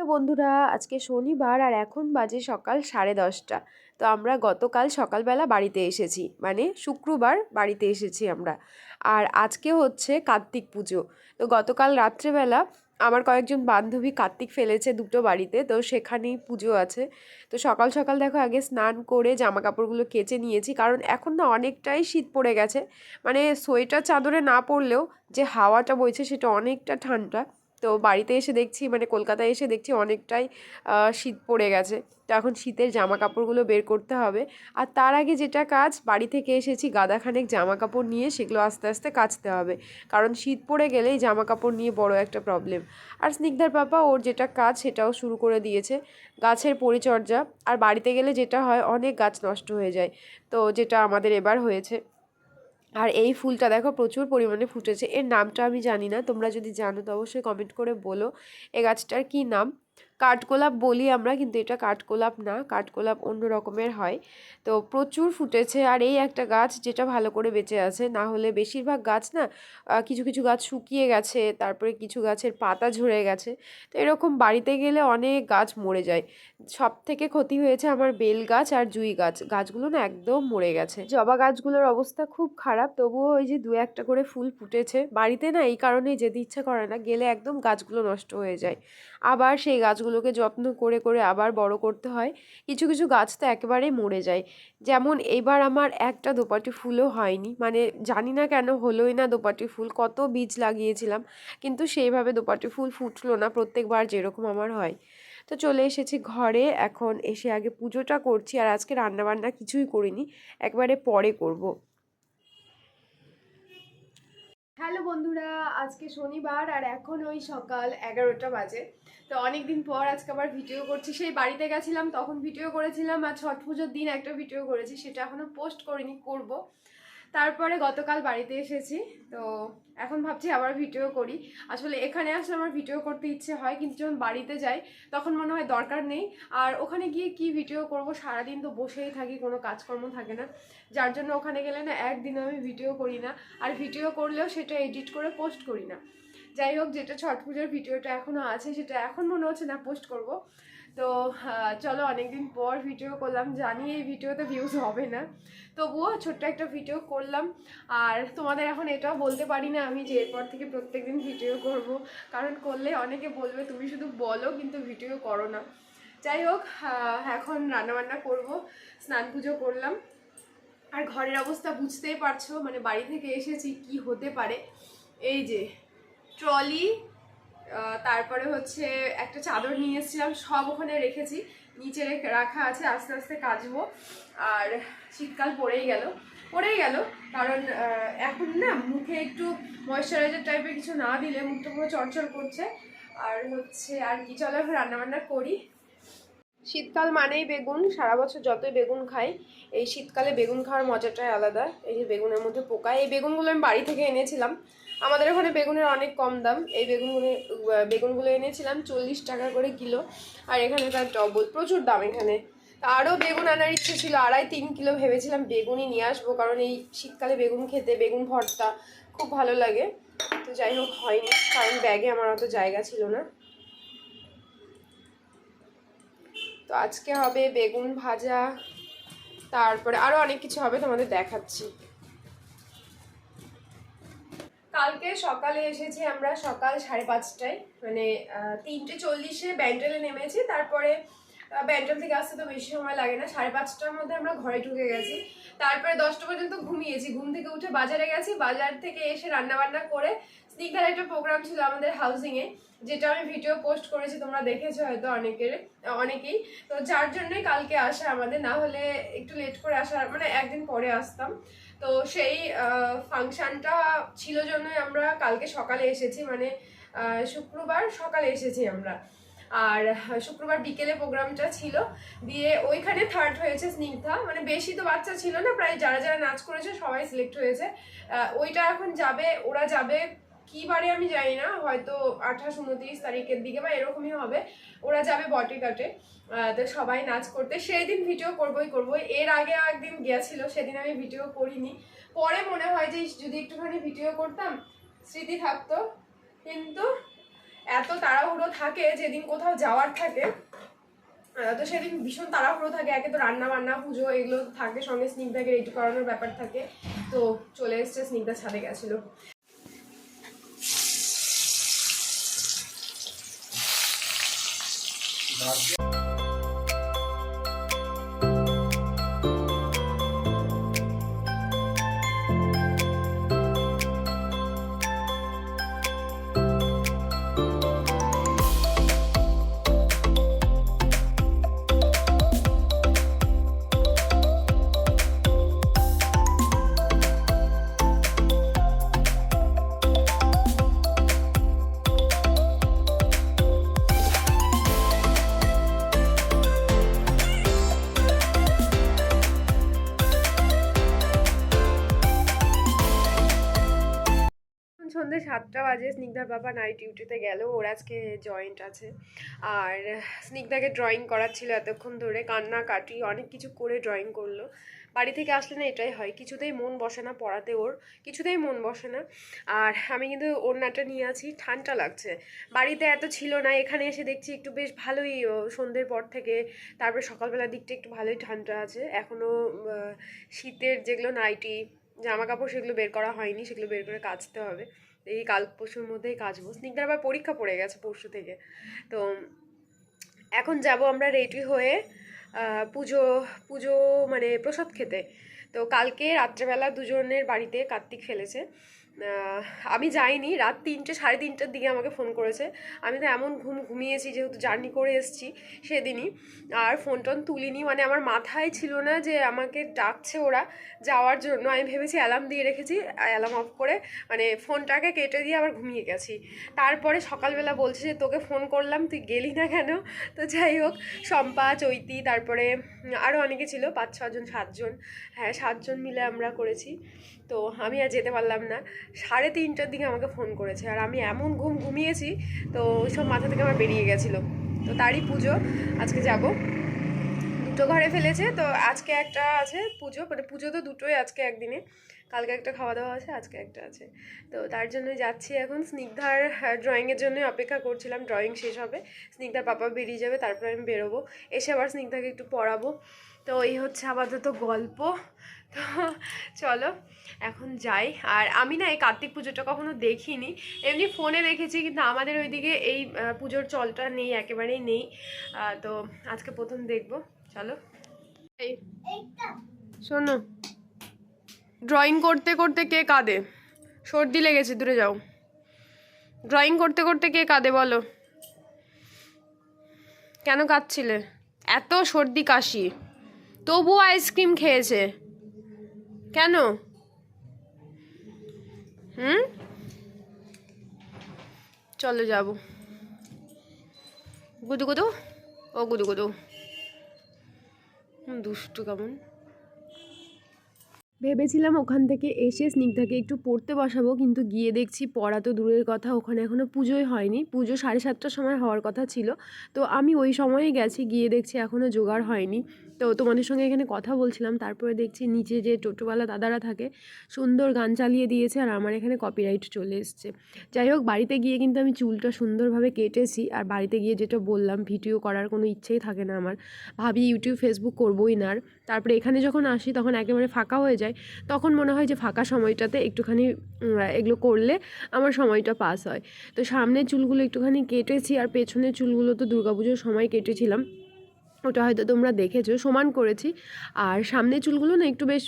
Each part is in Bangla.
তো বন্ধুরা, আজকে শনিবার আর এখন বাজে সকাল সাড়ে দশটা। তো আমরা গতকাল সকালবেলা বাড়িতে এসেছি মানে শুক্রবার বাড়িতে এসেছি আমরা। আর আজকে হচ্ছে কার্তিক পুজো। তো গতকাল রাত্রেবেলা আমার কয়েকজন বান্ধবী কার্তিক ফেলেছে দুটো বাড়িতে, তো সেখানেই পুজো আছে। তো সকাল সকাল দেখো আগে স্নান করে জামা কাপড়গুলো কেচে নিয়েছি, কারণ এখন না অনেকটাই শীত পড়ে গেছে। মানে সোয়েটার চাদরে না পরলেও যে হাওয়াটা বইছে সেটা অনেকটা ঠান্ডা। তো বাড়িতে এসে দেখছি মানে কলকাতায় এসে দেখছি অনেকটাই শীত পড়ে গেছে। তো এখন শীতের জামা কাপড়গুলো বের করতে হবে। আর তার আগে যেটা কাজ, বাড়ি থেকে এসেছি গাদাখানেক জামা কাপড় নিয়ে, সেগুলো আস্তে আস্তে কাচতে হবে। কারণ শীত পড়ে গেলেই জামা কাপড় নিয়ে বড় একটা প্রবলেম আর স্নিগ্ধার পাপা, ওর যেটা কাজ, সেটাও শুরু করে দিয়েছে। গাছের পরিচর্যা। আর বাড়িতে গেলে যেটা হয়, অনেক গাছ নষ্ট হয়ে যায়। তো যেটা আমাদের এবার হয়েছে। আর এই ফুলটা দেখো প্রচুর পরিমাণে ফুটেছে। এর নামটা আমি জানি না, তোমরা যদি জানো তো অবশ্যই কমেন্ট করে বলো। এ গাছটার কী নাম? কাঠগোলাপ বলি আমরা, কিন্তু এটা কাঠগোলাপ না, কাঠগোলাপ অন্য রকমের হয়। তো প্রচুর ফুটেছে আর এই একটা গাছ যেটা ভালো করে বেঁচে আছে, না হলে বেশিরভাগ গাছ না কিছু কিছু গাছ শুকিয়ে গেছে, তারপরে কিছু গাছের পাতা ঝরে গেছে। তো এরকম বাড়িতে গেলে অনেক গাছ মরে যায়। সব থেকে ক্ষতি হয়েছে আমার বেল গাছ আর জুই গাছ। গাছগুলো না একদম মরে গেছে। জবা গাছগুলোর অবস্থা খুব খারাপ, তবুও ওই যে দু একটা করে ফুল ফুটেছে। বাড়িতে না এই কারণেই যেতে ইচ্ছা করে না, গেলে একদম গাছগুলো নষ্ট হয়ে যায়। আবার সেই গাছগুলোকে যত্ন করে করে আবার বড় করতে হয়। কিছু কিছু গাছ তো একেবারেই মরে যায়। যেমন এইবার আমার একটা দোপাটি ফুলও হয়নি। মানে জানি না কেন হলোই না দোপাটি ফুল, কত বীজ লাগিয়েছিলাম, কিন্তু সেইভাবে দোপাটি ফুল ফুটলো না প্রত্যেকবার যেরকম আমার হয়। তো চলে এসেছি ঘরে, এখন এসে আগে পুজোটা করছি, আর আজকে রান্নাবান্না কিছুই করিনি, একবারে পরে করব। হ্যালো বন্ধুরা, আজকে শনিবার আর এখন ওই সকাল এগারোটা বাজে। তো অনেক দিন পর আজকে আবার ভিডিও করছি। সেই বাড়িতে গেছিলাম, তখন ভিডিও করেছিলাম আর ছট পুজোর দিন একটা ভিডিও করেছি, সেটা এখনও পোস্ট করিনি, করব। তারপরে গতকাল বাড়িতে এসেছি, তো এখন ভাবছি আবার ভিডিও করি। আসলে এখানে আসলে আমার ভিডিও করতে ইচ্ছে হয়, কিন্তু যখন বাড়িতে যাই, তখন মনে হয় দরকার নেই। আর ওখানে গিয়ে কি ভিডিও করব? সারাদিন তো বসেই থাকি, কোনো কাজকর্ম থাকে না। যার জন্য ওখানে গেলে না একদিন আমি ভিডিও করি না। আর ভিডিও করলেও সেটা এডিট করে পোস্ট করি না। যাই হোক, যেটা ছট পুজোর ভিডিওটা এখনও আছে, সেটা এখন মনে হচ্ছে না পোস্ট করব। তো চলো অনেকদিন পর ভিডিও করলাম। জানি এই ভিডিওতে ভিউজ হবে না। তবুও ছোট্ট একটা ভিডিও করলাম। আর তোমাদের এখন এটাও বলতে পারি না আমি যে এরপর থেকে প্রত্যেক দিন ভিডিও করব। কারণ করলে অনেকে বলবে, তুমি শুধু বলো, কিন্তু ভিডিও করো না। যাই হোক এখন রান্নাবান্না করব, স্নান পুজো করলাম। আর ঘরের অবস্থা বুঝতেই পারছ মানে বাড়ি থেকে এসেছি, কি হতে পারে? এই যে ট্রলি তারপরে হচ্ছে একটা চাদর নিয়ে এসেছিলাম, সব ওখানে রেখেছি। নিচে রেখে রাখা আছে, আস্তে আস্তে কাচবো। আর শীতকাল পড়েই গেল পড়েই গেল। কারণ এখন না মুখে একটু ময়শ্চারাইজার টাইপের কিছু না দিলে মুখটা পুরো চরচর করছে। আর হচ্ছে আর কি, চলো এখন রান্নাবান্না করি। শীতকাল মানেই বেগুন, সারা বছর যতই বেগুন খাই, এই শীতকালে বেগুন খাওয়ার মজাটাই আলাদা, এই যে বেগুনের মধ্যে পোকা, এই বেগুনগুলো আমি বাড়ি থেকে এনেছিলাম। আমাদের ওখানে বেগুনের অনেক কম দাম, এই বেগুনগুলো বেগুনগুলো এনেছিলাম চল্লিশ টাকা করে কিলো, আর এখানে তার ডবল, প্রচুর দাম এখানে। আরও বেগুন আনার ইচ্ছে ছিল, আড়াই তিন কিলো ভেবেছিলাম বেগুনই নিয়ে আসব, কারণ এই শীতকালে বেগুন খেতে, বেগুন ভর্তা খুব ভালো লাগে। তো যাই হোক, হয়নি, কারণ ব্যাগে আমার অত জায়গা ছিল না। তো আজকে হবে বেগুন ভাজা, তারপরে আরও অনেক কিছু হবে তোমাদের দেখাচ্ছি। কালকে সকালে এসেছি আমরা সকাল সাড়ে পাঁচটায় মানে তিনটে চল্লিশে ব্যান্ডেলে নেমেছি, তারপরে ব্যান্ডেল থেকে আসতে তো বেশি সময় লাগে না, সাড়ে পাঁচটার মধ্যে আমরা ঘরে ঢুকে গেছি। তারপরে দশটা পর্যন্ত ঘুমিয়েছি, ঘুম থেকে উঠে বাজারে গেছি, বাজার থেকে এসে রান্না বান্না করে স্নিগ্ধার একটা প্রোগ্রাম ছিল আমাদের হাউসিংয়ে যেটা আমি ভিডিও পোস্ট করেছি, তোমরা দেখেছ হয়তো অনেকের, অনেকেই। তো যার জন্যই কালকে আসা আমাদের, না হলে একটু লেট করে আসার মানে একদিন পরে আসতাম। তো সেই ফাংশানটা ছিল জন্যই আমরা কালকে সকালে এসেছি মানে শুক্রবার সকালে এসেছি আমরা। আর শুক্রবার বিকেলে প্রোগ্রামটা ছিল, দিয়ে ওইখানে থার্ড হয়েছে স্নিগ্ধা। মানে বেশি তো বাচ্চা ছিল না, প্রায় যারা যারা নাচ করেছে সবাই সিলেক্ট হয়েছে। ওইটা এখন যাবে, ওরা যাবে কি বারে আমি জানি না, হয়তো আঠাশ, উনত্রিশ তারিখের দিকে বা এরকমই হবে। ওরা যাবে বটে কাটে তো সবাই নাচ করতে। সেই দিন ভিডিও করবোই। করব এর আগে একদিন গিয়েছিল, সেদিন আমি ভিডিও করিনি। পরে মনে হয় যে যদি একটুখানি ভিডিও করতাম, স্মৃতি থাকতো। কিন্তু এত তাড়াহুড়ো থাকে, যেদিন কোথাও যাওয়ার থাকে তো সেদিন ভীষণ তাড়াহুড়ো থাকে। একে তো রান্না বান্না পুজো, এগুলো থাকে সঙ্গে স্নিগ্ধাকে রেডি করানোর ব্যাপার থাকে। তো চলে এসছে, স্নিগ্ধা ছাদে গেছিল। এখন সন্ধ্যে সাতটা বাজে স্নিগ্ধার বাবা নাইট ডিউটিতে গেল, ওর আজকে জয়েন্ট আছে। আর স্নিগ্ধাকে ড্রয়িং করাচ্ছিল এতক্ষণ ধরে, কান্না কাটি, অনেক কিছু করে ড্রয়িং করল। বাড়ি থেকে আসলে না এটাই হয়, কিছুতেই মন বসে না পড়াতে ওর, কিছুতেই মন বসে না। আর আমি কিন্তু ওড়নাটা নিয়ে আছি, ঠান্ডা লাগছে। বাড়িতে এত ছিল না, এখানে এসে দেখছি একটু বেশ ভালোই সন্ধ্যের পর থেকে, তারপরে সকালবেলার দিকটা একটু ভালোই ঠান্ডা আছে। এখনও শীতের যেগুলো নাইটি জামা কাপড় সেগুলো বের করা হয়নি, সেগুলো বের করে কাচতে হবে। এই কাল পরশুর মধ্যেই কাচবো স্নিগ্ধার আবার পরীক্ষা পড়ে গেছে পরশু থেকে। তো এখন যাব আমরা রেডি হয়ে পুজো পুজো মানে প্রসাদ খেতে। তো কালকে রাত্রেবেলা দুজনের বাড়িতে কার্তিক ফেলেছে। আমি যাইনি, রাত তিনটে, সাড়ে তিনটের দিকে আমাকে ফোন করেছে। আমি তো এমন ঘুম ঘুমিয়েছি যেহেতু জার্নি করে এসেছি সেদিনই। আর ফোন টোন তুলিনি মানে আমার মাথায় ছিল না যে আমাকে ডাকছে ওরা যাওয়ার জন্য। আমি ভেবেছি অ্যালার্ম দিয়ে রেখেছি অ্যালার্ম অফ করে মানে ফোনটাকে কেটে দিয়ে আবার ঘুমিয়ে গেছি। তারপরে সকালবেলা বলছে যে, তোকে ফোন করলাম, তুই গেলি না কেন? তো যাই হোক, শম্পা, চৈতি, তারপরে আরও অনেকে ছিল পাঁচ ছজন সাতজন। হ্যাঁ সাতজন মিলে আমরা করেছি। তো আমি আর যেতে পারলাম না। সাড়ে তিনটার দিকে আমাকে ফোন করেছে। আর আমি এমন ঘুম ঘুমিয়েছি, তো ওইসব মাথা থেকে আমার বেরিয়ে গেছিল। তো তারই পুজো। আজকে যাব। দুটো ঘরে ফেলেছে, তো আজকে একটা আছে পুজো। মানে পুজো তো দুটোই আজকে একদিনে। কালকে একটা খাওয়া দাওয়া আছে, আজকে একটা আছে। তো তার জন্যই যাচ্ছি এখন। স্নিগ্ধার ড্রয়িংয়ের জন্য অপেক্ষা করছিলাম। ড্রয়িং শেষ হবে। স্নিগ্ধার পাপা বেরিয়ে যাবে, তারপরে আমি বেরোবো। এসে আবার স্নিগ্ধাকে একটু পড়াবো। তো এই হচ্ছে আপাতত গল্প। তো চলো, এখন যাই। আর আমি না এই কার্তিক পুজোটা কখনো দেখিনি। এমনি ফোনে দেখেছি, কিন্তু আমাদের ওইদিকে এই পুজোর চলটা নেই, একেবারেই নেই। তো আজকে প্রথম দেখব। চলো। এই, শোনো। ড্রয়িং করতে করতে কে কাঁদে? সর্দি লেগেছে, দূরে যাও। ড্রয়িং করতে করতে কে কাঁদে, বলো? কেন কাঁদছিলে? এত সর্দি কাশি। তবু আইসক্রিম খেয়েছে। কেন? হুম? চলো যাব। গুদু গুদু? ও গুদু গুদু। দুষ্টু কেমন? ভেবেছিলাম ওখান থেকে এসে স্নিগ্ধাকে একটু পড়তে বসাবো, কিন্তু গিয়ে দেখছি পড়া তো দূরের কথা, ওখানে এখনও পুজোই হয়নি। পুজো সাড়ে সাতটার সময় হওয়ার কথা ছিল। তো আমি ওই সময়ে গেছি, গিয়ে দেখছি এখনও জোগাড় হয়নি। তো তোমাদের সঙ্গে এখানে কথা বলছিলাম, তারপরে দেখছি নিচে যে টোটোওয়ালা দাদারা থাকে, সুন্দর গান চালিয়ে দিয়েছে আর আমার এখানে কপিরাইট চলে এসছে। যাই হোক, বাড়িতে গিয়ে কিন্তু আমি চুলটা সুন্দরভাবে কেটেছি আর বাড়িতে গিয়ে যেটা বললাম, ভিডিও করার কোনো ইচ্ছেই থাকে না আমার। ভাবি ইউটিউব ফেসবুক করবোই না আর। তারপরে এখানে যখন আসি তখন একেবারে ফাঁকা হয়ে যায়। তখন মনে হয় যে ফাঁকা সময়টাতে একটুখানি এগুলো করলে আমার সময়টা পাস হয়। তো সামনের চুলগুলো একটুখানি কেটেছি আর পেছনের চুলগুলো তো দুর্গাপুজোর সময় কেটেছিলাম। ওটা হয়তো তোমরা দেখেছ, সমান করেছি। আর সামনের চুলগুলো না একটু বেশ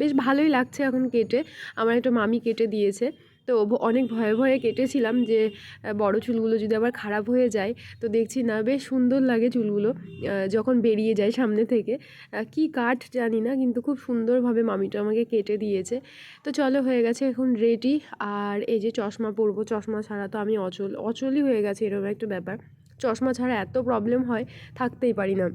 বেশ ভালোই লাগছে এখন কেটে। আমার একটা মামি কেটে দিয়েছে। তো অনেক ভয়ে ভয়ে কেটেছিলাম যে বড় চুলগুলো যদি আবার খারাপ হয়ে যায়, তো দেখছি না, বেশ সুন্দর লাগে চুলগুলো যখন বেরিয়ে যায় সামনে থেকে। কি কাঠ জানি না, কিন্তু খুব সুন্দরভাবে মামিটা আমাকে কেটে দিয়েছে। তো চলো হয়ে গেছে এখন রেডি আর এই যে চশমা পরবো, চশমা ছাড়া তো আমি অচল, অচলই হয়ে গেছে, এরকম একটা ব্যাপার। চশমা ছাড়া এত প্রবলেম হয়, থাকতেই পারি না।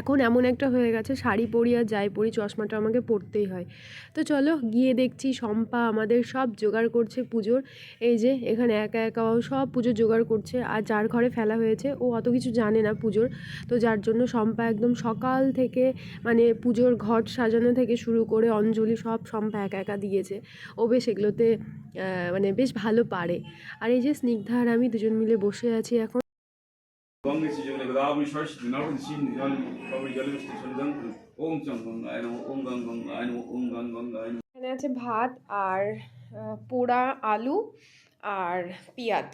এখন এমন একটা হয়ে গেছে, শাড়ি পরি আর যাই পরি, চশমাটা আমাকে পরতেই হয়। তো চলো গিয়ে দেখছি শম্পা আমাদের সব জোগাড় করছে পুজোর। এই যে এখানে একা একা সব পুজোর জোগাড় করছে আর যার ঘরে ফেলা হয়েছে, ও অত কিছু জানে না পুজোর। তো যার জন্য শম্পা একদম সকাল থেকে মানে পুজোর ঘট সাজানো থেকে শুরু করে অঞ্জলি সব শম্পা একা একা দিয়েছে। ও বেশ এগুলোতে মানে বেশ ভালো পারে। আর এই যে স্নিগ্ধা আর আমি দুজন মিলে বসে আছি এখন। ভাত আর পোড়া, আলু আর পেঁয়াজ।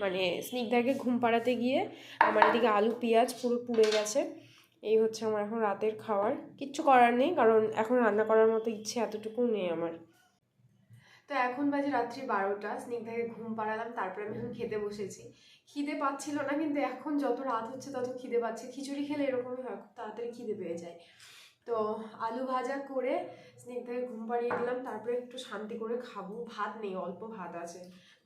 মানে স্নিগ্ধাকে ঘুম পাড়াতে গিয়ে আমার এদিকে আলু, পেঁয়াজ পুরো পুড়ে গেছে। এই হচ্ছে আমার এখন রাতের খাওয়ার। কিচ্ছু করার নেই, কারণ এখন রান্না করার মতো ইচ্ছে এতটুকু নেই আমার। তো এখন বাজে রাত্রি বারোটা, স্নিগ্ধাকে ঘুম পাড়ালাম, তারপরে আমি এখন খেতে বসেছি। খিদে পাচ্ছিল না, কিন্তু এখন যত রাত হচ্ছে তত খিদে পাচ্ছে। খিচুড়ি খেলে এরকমই হয়, খুব তাড়াতাড়ি খিদে পেয়ে যায়। তো আলু ভাজা করে স্নিগ্ধাকে ঘুম পাড়িয়ে দিলাম, তারপরে একটু শান্তি করে খাব। ভাত নেই, অল্প ভাত আছে।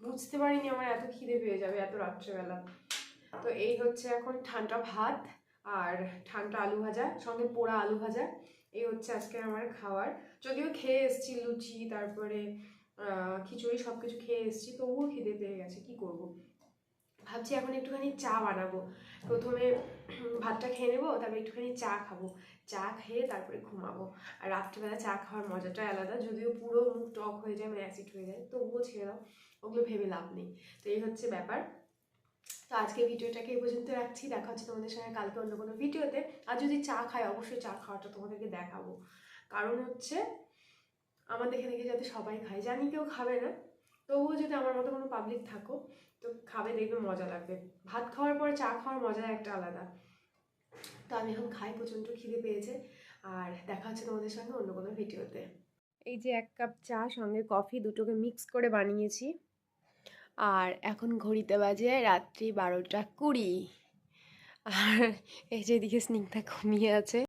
বুঝতে পারিনি আমার এত খিদে পেয়ে যাবে এত রাত্রেবেলা। তো এই হচ্ছে এখন ঠান্ডা ভাত আর ঠান্ডা আলু ভাজা, সঙ্গে পোড়া আলু ভাজা। এই হচ্ছে আজকে আমার খাওয়ার। যদিও খেয়ে এসেছি, লুচি, তারপরে খিচুড়ি সব কিছু খেয়ে এসেছি, তবুও খিদে পেয়ে গেছে, কি করব? ভাবছি এখন একটুখানি চা বানাবো। প্রথমে ভাতটা খেয়ে নেব, তারপরে একটুখানি চা খাব। চা খেয়ে তারপরে ঘুমাবো। আর রাত্রিবেলা চা খাওয়ার মজাটাই আলাদা, যদিও পুরো মুখ টক হয়ে যায় মানে অ্যাসিড হয়ে যায়, তবুও ছেড়ে দাও, ওগুলো ভেবে লাভ নেই। তো এই হচ্ছে ব্যাপার। তো আজকে ভিডিওটাকে এই পর্যন্ত রাখছি, দেখা হচ্ছে তোমাদের সঙ্গে কালকে অন্য কোনো ভিডিওতে। আর যদি চা খাই, অবশ্যই চা খাওয়াটা তোমাদেরকে দেখাবো। কারণ হচ্ছে আমার দেখে দেখে যাতে সবাই খায়। জানি কেউ খাবে না, তবুও যদি আমার মতো কোনো পাবলিক থাকো, তো খাবে, দেখবে মজা লাগবে। ভাত খাওয়ার পরে চা খাওয়ার মজা একটা আলাদা। তো আমি এখন খাই, প্রচণ্ড খিদে পেয়েছে। আর দেখা হচ্ছে তোমাদের সঙ্গে অন্য কোনো ভিডিওতে। এই যে এক কাপ চা, সঙ্গে কফি, দুটোকে মিক্স করে বানিয়েছি। আর এখন ঘড়িতে বাজে রাত্রি বারোটা কুড়ি। আর এই যে এদিকে স্নিগ্ধা ঘুমিয়ে আছে।